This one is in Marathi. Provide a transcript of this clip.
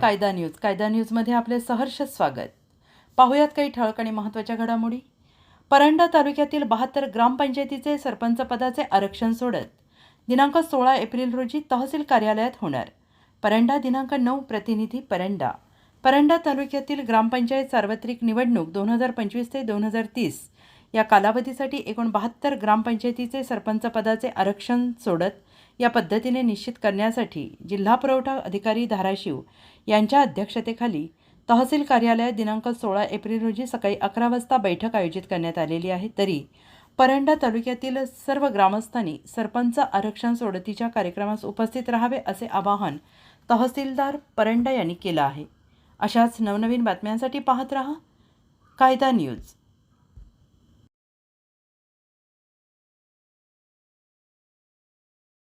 कायदा न्यूज. कायदा न्यूजमध्ये आपले सहर्ष स्वागत. पाहूयात काही ठळक आणि महत्त्वाच्या घडामोडी. परंडा तालुक्यातील बहात्तर ग्रामपंचायतीचे सरपंच पदाचे आरक्षण सोडत दिनांक सोळा एप्रिल रोजी तहसील कार्यालयात होणार. परंडा दिनांक नऊ प्रतिनिधी परंडा. परंडा तालुक्यातील ग्रामपंचायत सार्वत्रिक निवडणूक दोन हजार पंचवीस ते दोन हजार तीस या कालावधीसाठी एकूण बहात्तर ग्रामपंचायतीचे सरपंच पदाचे आरक्षण सोडत या पद्धतीने निश्चित करण्यासाठी जिल्हा पुरवठा अधिकारी धाराशिव यांच्या अध्यक्षतेखाली तहसील कार्यालयात दिनांक सोळा एप्रिल रोजी सकाळी अकरा वाजता बैठक आयोजित करण्यात आलेली आहे. तरी परंडा तालुक्यातील सर्व ग्रामस्थांनी सरपंच आरक्षण सोडतीच्या कार्यक्रमास उपस्थित राहावे असे आवाहन तहसीलदार परंडा यांनी केलं आहे. अशाच नवनवीन बातम्यांसाठी पाहत रहा. कायदा न्यूज.